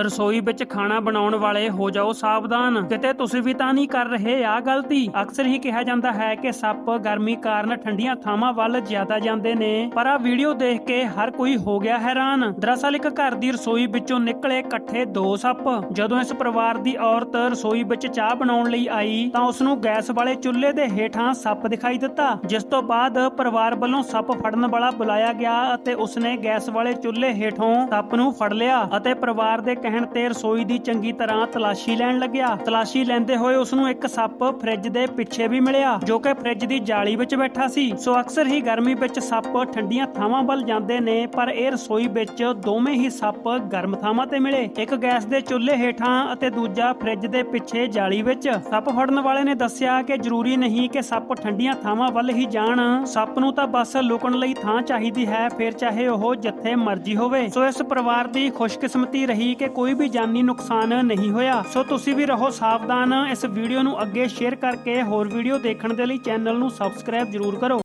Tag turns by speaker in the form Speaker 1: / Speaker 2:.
Speaker 1: ਰਸੋਈ ਵਿੱਚ ਖਾਣਾ ਬਣਾਉਣ ਵਾਲੇ ਹੋ ਜਾਓ ਸਾਵਧਾਨ। ਕਿਤੇ ਤੁਸੀਂ ਵੀ ਤਾਂ ਨਹੀਂ ਕਰ ਰਹੇ ਆ ਗਲਤੀ? ਅਕਸਰ ਹੀ ਕਿਹਾ ਜਾਂਦਾ ਹੈ ਕਿ ਸੱਪ ਗਰਮੀ ਕਾਰਨ ਠੰਡੀਆਂ ਥਾਵਾਂ ਵੱਲ ਜ਼ਿਆਦਾ ਜਾਂਦੇ ਨੇ, ਪਰ ਆ ਵੀਡੀਓ ਦੇਖ ਕੇ ਹਰ ਕੋਈ ਹੋ ਗਿਆ ਹੈਰਾਨ। ਦਰਅਸਲ ਇੱਕ ਘਰ ਦੀ ਰਸੋਈ ਵਿੱਚੋਂ ਨਿਕਲੇ ਇਕੱਠੇ ਦੋ ਸੱਪ। ਜਦੋਂ ਇਸ ਪਰਿਵਾਰ ਦੀ ਔਰਤ ਰਸੋਈ ਵਿੱਚ ਚਾਹ ਬਣਾਉਣ ਲਈ ਆਈ, ਤਾਂ ਉਸ ਨੂੰ ਗੈਸ ਵਾਲੇ ਚੁੱਲ੍ਹੇ ਦੇ ਹੇਠਾਂ ਸੱਪ ਦਿਖਾਈ ਦਿੱਤਾ। ਜਿਸ ਤੋਂ ਬਾਅਦ ਪਰਿਵਾਰ ਵੱਲੋਂ ਸੱਪ ਫੜਨ ਵਾਲਾ ਬੁਲਾਇਆ ਗਿਆ ਅਤੇ ਉਸਨੇ ਗੈਸ ਵਾਲੇ ਚੁੱਲ੍ਹੇ ਹੇਠੋਂ ਸੱਪ ਨੂੰ ਫੜ ਲਿਆ ਅਤੇ ਪਰਿਵਾਰ ਦੇ ਕਹਿਣ ਤੇ ਰਸੋਈ ਦੀ ਚੰਗੀ ਤਰ੍ਹਾਂ ਤਲਾਸ਼ੀ ਲੈਣ ਲੱਗਿਆ। ਤਲਾਸ਼ੀ ਲੈਂਦੇ ਹੋਏ ਉਸ ਨੂੰ ਇੱਕ ਸੱਪ ਫ੍ਰਿਜ ਦੇ ਪਿੱਛੇ ਵੀ ਮਿਲਿਆ, ਜੋ ਕਿ ਫ੍ਰਿਜ ਦੀ ਜਾਲੀ ਵਿੱਚ ਬੈਠਾ ਸੀ। ਸੋ ਅਕਸਰ ਹੀ ਗਰਮੀ ਵਿੱਚ ਸੱਪ ਠੰਡੀਆਂ ਥਾਵਾਂ ਵੱਲ ਜਾਂਦੇ ਨੇ, ਪਰ ਇਹ ਰਸੋਈ ਵਿੱਚ ਦੋਵੇਂ ਹੀ ਸੱਪ ਗਰਮ ਥਾਵਾਂ ਤੇ ਮਿਲੇ। ਇੱਕ ਗੈਸ ਦੇ ਚੁੱਲ੍ਹੇ ਹੇਠਾਂ ਅਤੇ ਦੂਜਾ ਫ੍ਰਿਜ ਦੇ ਪਿੱਛੇ ਜਾਲੀ ਵਿੱਚ। ਸੱਪ ਫੜਨ ਵਾਲੇ ਨੇ ਦੱਸਿਆ ਕਿ ਜ਼ਰੂਰੀ ਨਹੀਂ ਕਿ ਸੱਪ ਠੰਡੀਆਂ ਥਾਵਾਂ ਵੱਲ ਹੀ ਜਾਣ। ਸੱਪ ਨੂੰ ਤਾਂ ਬਸ ਲੁਕਣ ਲਈ ਥਾਂ ਚਾਹੀਦੀ ਹੈ, ਫਿਰ ਚਾਹੇ ਉਹ ਜਿੱਥੇ ਮਰਜ਼ੀ ਹੋਵੇ। ਸੋ ਇਸ ਪਰਿਵਾਰ ਦੀ ਖੁਸ਼ਕਿਸਮਤੀ ਰਹੀ ਕਿ ਕੋਈ ਵੀ ਜਾਨੀ ਨੁਕਸਾਨ ਨਹੀਂ ਹੋਇਆ। ਸੋ ਤੁਸੀਂ ਵੀ ਰਹੋ ਸਾਵਧਾਨ। ਇਸ ਵੀਡੀਓ ਨੂੰ ਅੱਗੇ ਸ਼ੇਅਰ ਕਰਕੇ ਹੋਰ ਵੀਡੀਓ ਦੇਖਣ ਦੇ ਲਈ ਚੈਨਲ ਨੂੰ ਸਬਸਕ੍ਰਾਈਬ ਜ਼ਰੂਰ ਕਰੋ।